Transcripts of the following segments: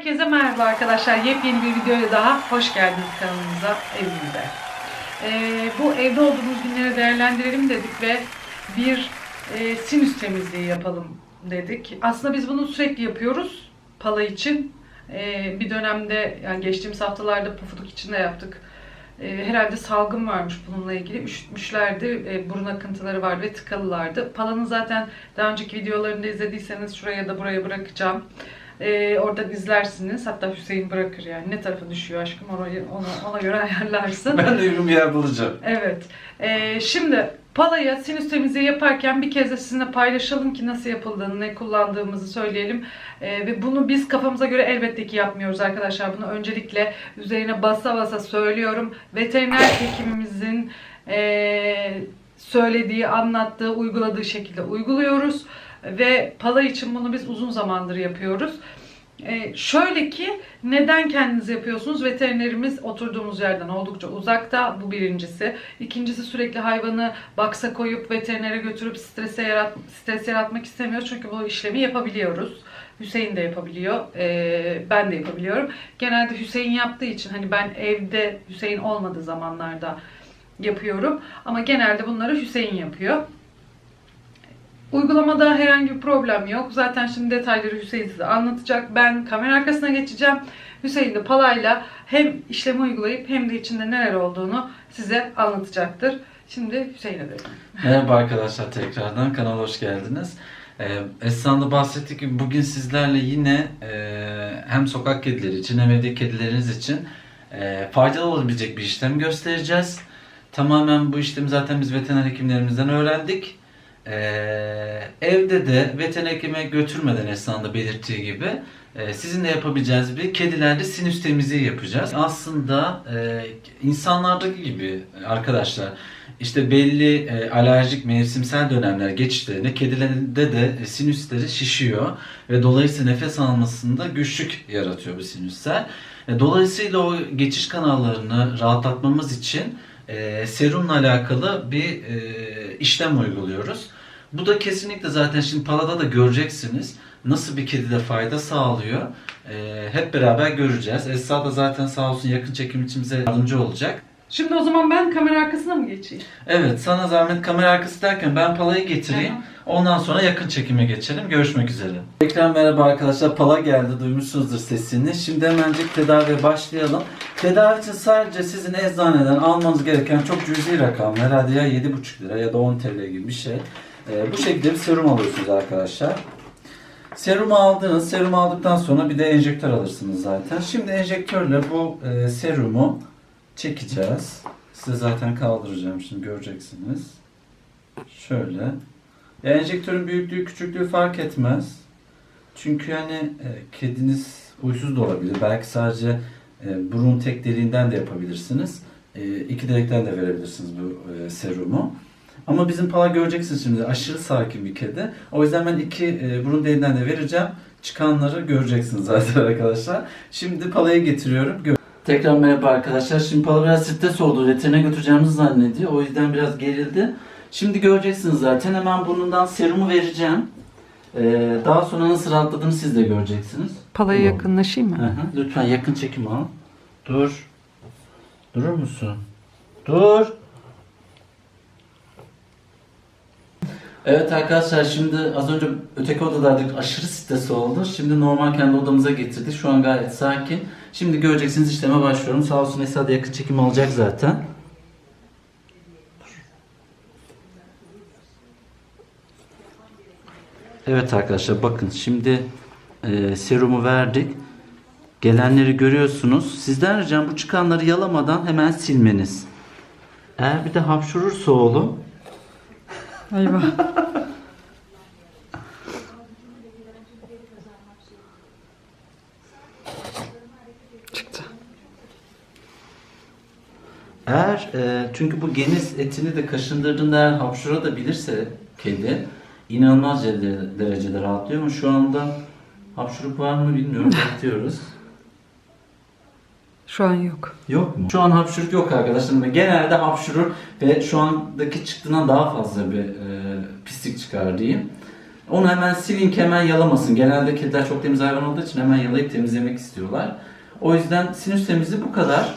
Herkese merhaba arkadaşlar. Yepyeni bir videoya daha hoş geldiniz kanalımıza, evimize. Ee, bu evde olduğumuz günleri değerlendirelim dedik ve bir e, sinüs temizliği yapalım dedik. Aslında biz bunu sürekli yapıyoruz pala için. Ee, bir dönemde yani geçtiğimiz haftalarda pufuduk içinde yaptık. Ee, herhalde salgın varmış bununla ilgili. Üşütmüşlerdi, e, burun akıntıları vardı ve tıkalılardı. Palanın zaten daha önceki videolarını da izlediyseniz şuraya da buraya bırakacağım. Ee, oradan izlersiniz. Hatta Hüseyin bırakır yani. Ne tarafa düşüyor aşkım orayı ona, ona göre ayarlarsın. Ben de uygun bir yer bulacağım. Evet. Ee, şimdi palaya sinüs temizliği yaparken bir kez de sizinle paylaşalım ki nasıl yapıldığını, ne kullandığımızı söyleyelim. Ee, ve bunu biz kafamıza göre elbette ki yapmıyoruz arkadaşlar. Bunu öncelikle üzerine basa basa söylüyorum. Veteriner hekimimizin ee, söylediği, anlattığı, uyguladığı şekilde uyguluyoruz. Ve pala için bunu biz uzun zamandır yapıyoruz. Ee, şöyle ki neden kendiniz yapıyorsunuz? Veterinerimiz oturduğumuz yerden oldukça uzakta. Bu birincisi. İkincisi sürekli hayvanı baksa koyup veterinere götürüp strese yarat stres yaratmak istemiyor. Çünkü bu işlemi yapabiliyoruz. Hüseyin de yapabiliyor. ee, ben de yapabiliyorum. Genelde Hüseyin yaptığı için hani ben evde Hüseyin olmadığı zamanlarda yapıyorum. Ama genelde bunları Hüseyin yapıyor. Uygulamada herhangi bir problem yok. Zaten şimdi detayları Hüseyin size anlatacak. Ben kamera arkasına geçeceğim. Hüseyin de palayla hem işlemi uygulayıp hem de içinde neler olduğunu size anlatacaktır. Şimdi Hüseyin'e dönelim. Merhaba arkadaşlar tekrardan kanala hoş geldiniz. Ee, Esra'nın da bahsettiği gibi bugün sizlerle yine e, hem sokak kedileri için hem evdeki kedileriniz için e, faydalı olabilecek bir işlem göstereceğiz. Tamamen bu işlemi zaten biz veteriner hekimlerimizden öğrendik. Ee, evde de veteriner hekime götürmeden Esra'nın da belirttiği gibi e, sizin de yapabileceğiniz bir kedilerde sinüs temizliği yapacağız. Aslında e, insanlardaki gibi arkadaşlar işte belli e, alerjik mevsimsel dönemler geçişlerinde kedilerinde de e, sinüsleri şişiyor ve dolayısıyla nefes almasında güçlük yaratıyor bu sinüsler. E, dolayısıyla o geçiş kanallarını rahatlatmamız için e, serumla alakalı bir e, işlem uyguluyoruz. Bu da kesinlikle zaten şimdi palada da göreceksiniz nasıl bir kedide fayda sağlıyor. E, hep beraber göreceğiz. Esra da zaten sağ olsun yakın çekim için bize yardımcı olacak. Şimdi o zaman ben kamera arkasına mı geçeyim? Evet sana zahmet kamera arkası derken ben palayı getireyim. Tamam. Ondan sonra yakın çekime geçelim. Görüşmek üzere. Tekrar merhaba arkadaşlar. Pala geldi. Duymuşsunuzdur sesini. Şimdi hemencik tedaviye başlayalım. Tedavi için sadece sizin eczaneden almanız gereken çok cüzi rakam. Herhalde ya 7,5 lira ya da 10 TL gibi bir şey. Ee, bu şekilde bir serum alıyorsunuz arkadaşlar. Serumu aldınız. Serumu aldıktan sonra bir de enjektör alırsınız zaten. Şimdi enjektörle bu e, serumu çekeceğiz. Size zaten kaldıracağım şimdi göreceksiniz. Şöyle. Ya enjektörün büyüklüğü küçüklüğü fark etmez. Çünkü hani e, kediniz huysuz da olabilir. Belki sadece e, burun tek deliğinden de yapabilirsiniz. E, iki delikten de verebilirsiniz bu e, serumu. Ama bizim pala göreceksiniz şimdi aşırı sakin bir kedi. O yüzden ben iki e, burun deliğinden de vereceğim. Çıkanları göreceksiniz zaten arkadaşlar. Şimdi palayı getiriyorum. Gör- Tekrar merhaba arkadaşlar. Şimdi pala biraz stres oldu. Veterine götüreceğimizi zannediyor. O yüzden biraz gerildi. Şimdi göreceksiniz zaten. Hemen burnundan serumu vereceğim. Ee, daha sonra nasıl rahatladığını siz de göreceksiniz. Palaya Tamam. yakınlaşayım Hı hı. Lütfen yakın çekim al. Dur. Durur musun? Dur. Evet arkadaşlar şimdi az önce öteki odadaydık aşırı stres oldu. Şimdi normal kendi odamıza getirdik. Şu an gayet sakin. Şimdi göreceksiniz işleme başlıyorum. Sağ olsun Esra da yakın çekim alacak zaten. Evet arkadaşlar bakın şimdi e, serumu verdik. Gelenleri görüyorsunuz. Sizden ricam bu çıkanları yalamadan hemen silmeniz. Eğer bir de hapşurursa oğlum Eyvah. Çıktı. Eğer e, çünkü bu geniz etini de kaşındırdığında eğer hapşurabilirse kedi inanılmaz derece- derecede rahatlıyor ama şu anda hapşuruk var mı bilmiyorum bekliyoruz. Şu an yok. Yok mu? Şu an hapşuruk yok arkadaşlar genelde hapşurur ve şu andaki çıktığından daha fazla bir e, pislik çıkar diyeyim. Onu hemen silin ki hemen yalamasın. Genelde kediler çok temiz hayvan olduğu için hemen yalayıp temizlemek istiyorlar. O yüzden sinüs temizliği bu kadar.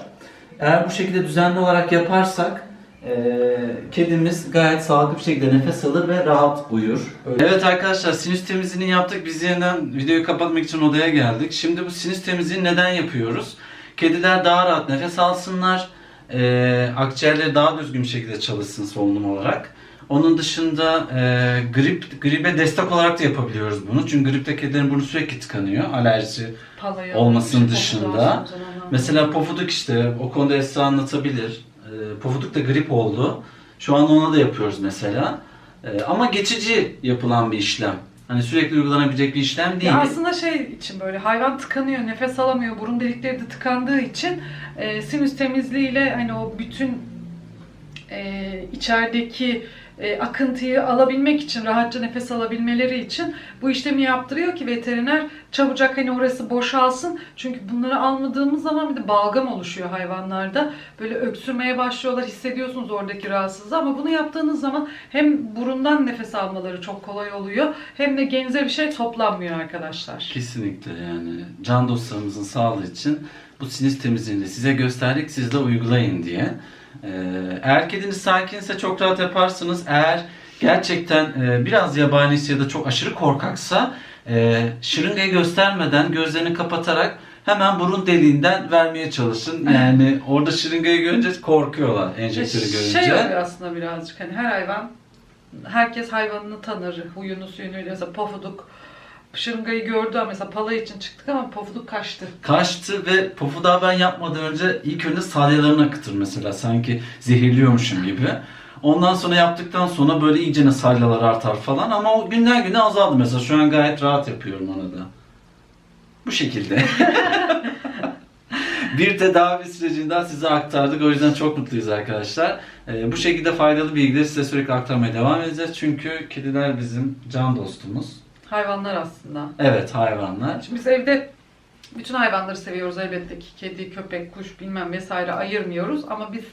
Eğer bu şekilde düzenli olarak yaparsak eee, kedimiz gayet sağlıklı bir şekilde nefes alır ve rahat uyur. Evet arkadaşlar sinüs temizliğini yaptık. Biz yeniden videoyu kapatmak için odaya geldik. Şimdi bu sinüs temizliğini neden yapıyoruz? Kediler daha rahat nefes alsınlar. eee, akciğerleri daha düzgün bir şekilde çalışsın solunum olarak. Onun dışında eee, grip gribe destek olarak da yapabiliyoruz bunu. Çünkü gripte kedilerin burnu sürekli tıkanıyor. Alerji Palaya Olmasının dışında. Mesela pofuduk işte o konuda Esra anlatabilir. Ee, pofuduk da grip oldu. Şu an ona da yapıyoruz mesela. Ee, ama geçici yapılan bir işlem. Hani sürekli uygulanabilecek bir işlem değil. Ya aslında şey için böyle hayvan tıkanıyor, nefes alamıyor, burun delikleri de tıkandığı için e, sinüs temizliğiyle hani o bütün e, içerideki e, akıntıyı alabilmek için, rahatça nefes alabilmeleri için bu işlemi yaptırıyor ki veteriner çabucak hani orası boşalsın. Çünkü bunları almadığımız zaman bir de balgam oluşuyor hayvanlarda. Böyle öksürmeye başlıyorlar, hissediyorsunuz oradaki rahatsızlığı ama bunu yaptığınız zaman hem burundan nefes almaları çok kolay oluyor hem de genize bir şey toplanmıyor arkadaşlar. Kesinlikle yani can dostlarımızın sağlığı için bu sinüs temizliğini size gösterdik. Siz de uygulayın diye. Ee, eğer kediniz sakinse çok rahat yaparsınız. Eğer gerçekten e, biraz yabaniyse ya da çok aşırı korkaksa e, şırıngayı göstermeden gözlerini kapatarak hemen burun deliğinden vermeye çalışın. Yani orada şırıngayı görünce korkuyorlar enjektörü görünce. Şey oluyor aslında birazcık hani her hayvan herkes hayvanını tanır. Huyunu suyunu mesela pofuduk şırıngayı gördü ama mesela pala için çıktık ama pofuduk kaçtı. Kaçtı ve pofudağı ben yapmadan önce ilk önce salyalarını akıtır mesela sanki zehirliyormuşum gibi. Ondan sonra yaptıktan sonra böyle iyicene salyalar artar falan ama o günden güne azaldı mesela. Şu an gayet rahat yapıyorum ona da. Bu şekilde. bir tedavi sürecini daha size aktardık. O yüzden çok mutluyuz arkadaşlar. Ee, bu şekilde faydalı bilgileri size sürekli aktarmaya devam edeceğiz. Çünkü kediler bizim can dostumuz. Hayvanlar aslında. Evet hayvanlar. Şimdi biz evde bütün hayvanları seviyoruz elbette ki. Kedi, köpek, kuş bilmem vesaire ayırmıyoruz ama biz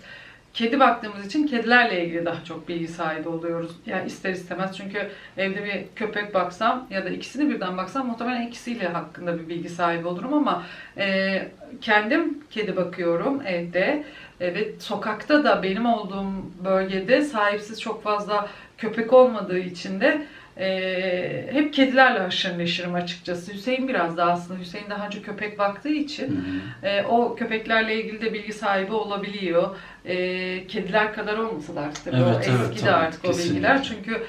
kedi baktığımız için kedilerle ilgili daha çok bilgi sahibi oluyoruz. Yani ister istemez çünkü evde bir köpek baksam ya da ikisini birden baksam muhtemelen ikisiyle hakkında bir bilgi sahibi olurum ama e, kendim kedi bakıyorum evde e, ve sokakta da benim olduğum bölgede sahipsiz çok fazla köpek olmadığı için de e, hep kedilerle haşır neşirim açıkçası. Hüseyin biraz daha aslında Hüseyin daha önce köpek baktığı için e, o köpeklerle ilgili de bilgi sahibi olabiliyor. E, kediler kadar olmasa da artık tabii o Evet, eski evet, de artık o kesinlikle. bilgiler. Çünkü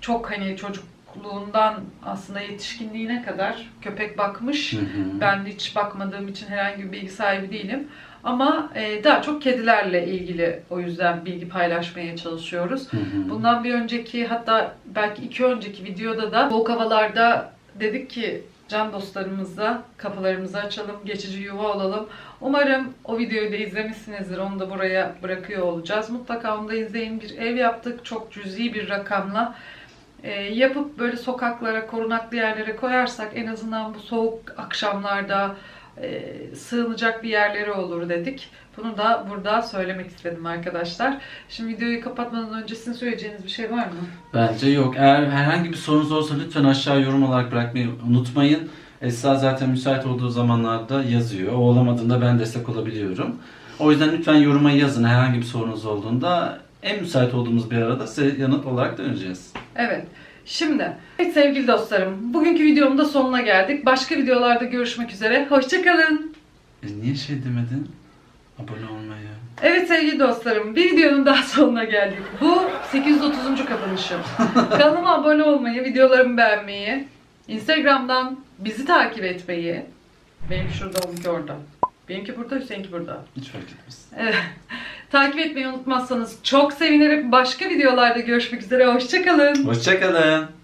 çok hani çocukluğundan aslında yetişkinliğine kadar köpek bakmış. Hı hı. Ben hiç bakmadığım için herhangi bir bilgi sahibi değilim. Ama e, daha çok kedilerle ilgili o yüzden bilgi paylaşmaya çalışıyoruz. Hı hı. Bundan bir önceki hatta belki iki önceki videoda da soğuk havalarda dedik ki can dostlarımızla kapılarımızı açalım, geçici yuva olalım. Umarım o videoyu da izlemişsinizdir. Onu da buraya bırakıyor olacağız. Mutlaka onu da izleyin. Bir ev yaptık çok cüzi bir rakamla. E, yapıp böyle sokaklara, korunaklı yerlere koyarsak en azından bu soğuk akşamlarda e, sığınacak bir yerleri olur dedik. Bunu da burada söylemek istedim arkadaşlar. Şimdi videoyu kapatmadan önce sizin söyleyeceğiniz bir şey var mı? Bence yok. Eğer herhangi bir sorunuz olursa lütfen aşağı yorum olarak bırakmayı unutmayın. Esra zaten müsait olduğu zamanlarda yazıyor. O olamadığında ben destek olabiliyorum. O yüzden lütfen yoruma yazın herhangi bir sorunuz olduğunda. En müsait olduğumuz bir arada size yanıt olarak döneceğiz. Evet. Şimdi, evet sevgili dostlarım, bugünkü videomun da sonuna geldik. Başka videolarda görüşmek üzere. Hoşçakalın. E niye şey demedin? Abone olmayı. Evet sevgili dostlarım, bir videonun daha sonuna geldik. Bu 830. kapanışım. Kanalıma abone olmayı, videolarımı beğenmeyi, Instagram'dan bizi takip etmeyi, benimki şurada, onunki orada. Benimki burada, Hüseyinki burada. Hiç fark etmez. Evet. Takip etmeyi unutmazsanız çok sevinirim. Başka videolarda görüşmek üzere. Hoşçakalın. Hoşçakalın.